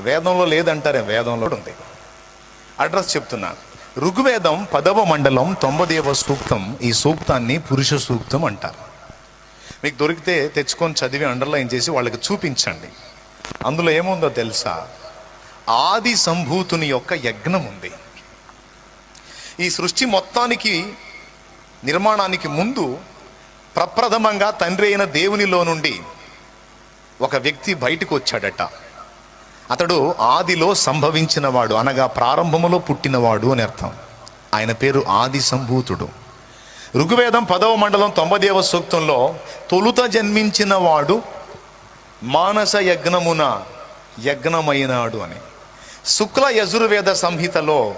వేదంలో లేదంటారే వేదంలో ఉంది. అడ్రస్ చెప్తున్నా. ఋగ్వేదం పదవ మండలం తొంభదేవ సూక్తం ఈ సూక్తాన్ని పురుష సూక్తం అంటారు. మీకు దొరికితే తెచ్చుకొని చదివి అండర్లైన్ చేసి వాళ్ళకి చూపించండి. అందులో ఏముందో తెలుసా? ఆది సంభూతుని యొక్క యజ్ఞం ఉంది. ఈ సృష్టి మొత్తానికి నిర్మాణానికి ముందు ప్రప్రథమంగా తండ్రి అయిన దేవునిలో నుండి ఒక వ్యక్తి బయటకు వచ్చాడట. అతడు ఆదిలో సంభవించినవాడు అనగా ప్రారంభములో పుట్టినవాడు అని అర్థం. ఆయన పేరు ఆది సంభూతుడు ఋగ్వేదం పదవ మండలం తొంభదేవ సూక్తంలో తొలుత జన్మించినవాడు మానస యజ్ఞమున యజ్ఞమైనాడు అని. శుక్ల యజుర్వేద సంహితలో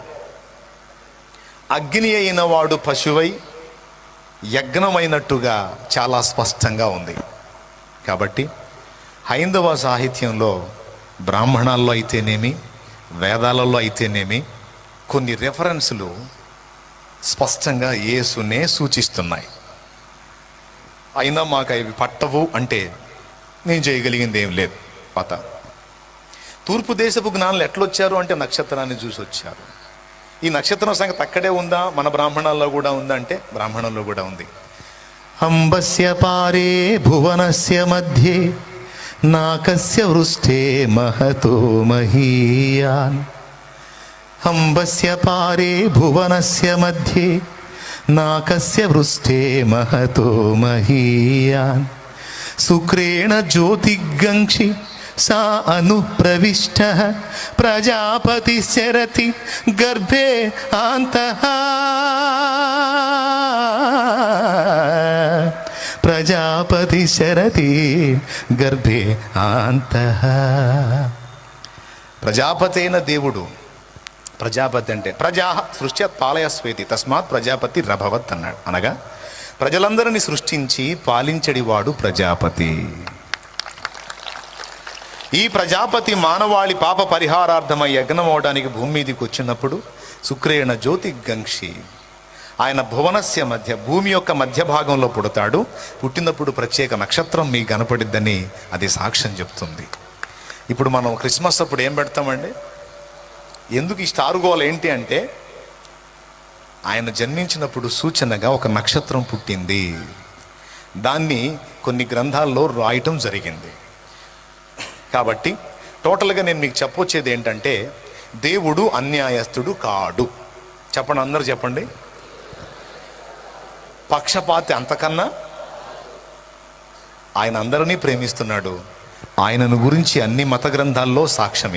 అగ్ని అయిన వాడు పశువై యజ్ఞమైనట్టుగా చాలా స్పష్టంగా ఉంది. కాబట్టి హైందవ సాహిత్యంలో బ్రాహ్మణాల్లో అయితేనేమి వేదాలలో అయితేనేమి కొన్ని రెఫరెన్సులు స్పష్టంగా యేసునే సూచిస్తున్నాయి. అయినా మాకు అవి పట్టవు అంటే నేను చేయగలిగింది ఏం లేదు. పత. తూర్పు దేశపు జ్ఞానులు ఎట్లొచ్చారు అంటే నక్షత్రాన్ని చూసి వచ్చారు. ఈ నక్షత్రం సంగతి అక్కడే ఉందా? మన బ్రాహ్మణాల్లో కూడా ఉందా అంటే బ్రాహ్మణంలో కూడా ఉంది. అంబస్య పారే భువనస్య మధ్యే नाकस्य वृष्टे महतो महीयान्। अम्बस्य पारे भुवनस्य मध्ये नाकस्य वृष्ठे महतो महीयान्। शुक्रेण ज्योतिगङ्क्षि सा अनुप्रविष्टः प्रजापतिशरति गर्भे आन्तः। ప్రజాపతి శరతి గర్భే ఆంతః. ప్రజాపతి అయిన దేవుడు. ప్రజాపతి అంటే ప్రజా సృష్టి పాలయ స్వేతి తస్మాత్ ప్రజాపతి రభవత్ అన్నాడు. అనగా ప్రజలందరినీ సృష్టించి పాలించడివాడు ప్రజాపతి. ఈ ప్రజాపతి మానవాళి పాప పరిహారార్థమై యజ్ఞం అవడానికి భూమి మీదకి వచ్చినప్పుడు శుక్రేణ జ్యోతి గంక్షి ఆయన భువనస్య మధ్య భూమి యొక్క మధ్య భాగంలో పుడతాడు. పుట్టినప్పుడు ప్రత్యేక నక్షత్రం మీకు కనపడిద్దని అది సాక్ష్యం చెప్తుంది. ఇప్పుడు మనం క్రిస్మస్ అప్పుడు ఏం పెడతామండి? ఎందుకు ఈ స్టార్ గోల్ ఏంటి అంటే ఆయన జన్మించినప్పుడు సూచనగా ఒక నక్షత్రం పుట్టింది. దాన్ని కొన్ని గ్రంథాల్లో రాయటం జరిగింది. కాబట్టి టోటల్గా నేను మీకు చెప్పొచ్చేది ఏంటంటే దేవుడు అన్యాయస్తుడు కాడు. చెప్పండి అందరు చెప్పండి. పక్షపాతి అంతకన్నా ఆయన అందరినీ ప్రేమిస్తున్నాడు. ఆయనను గురించి అన్ని మత గ్రంథాల్లో సాక్ష్యం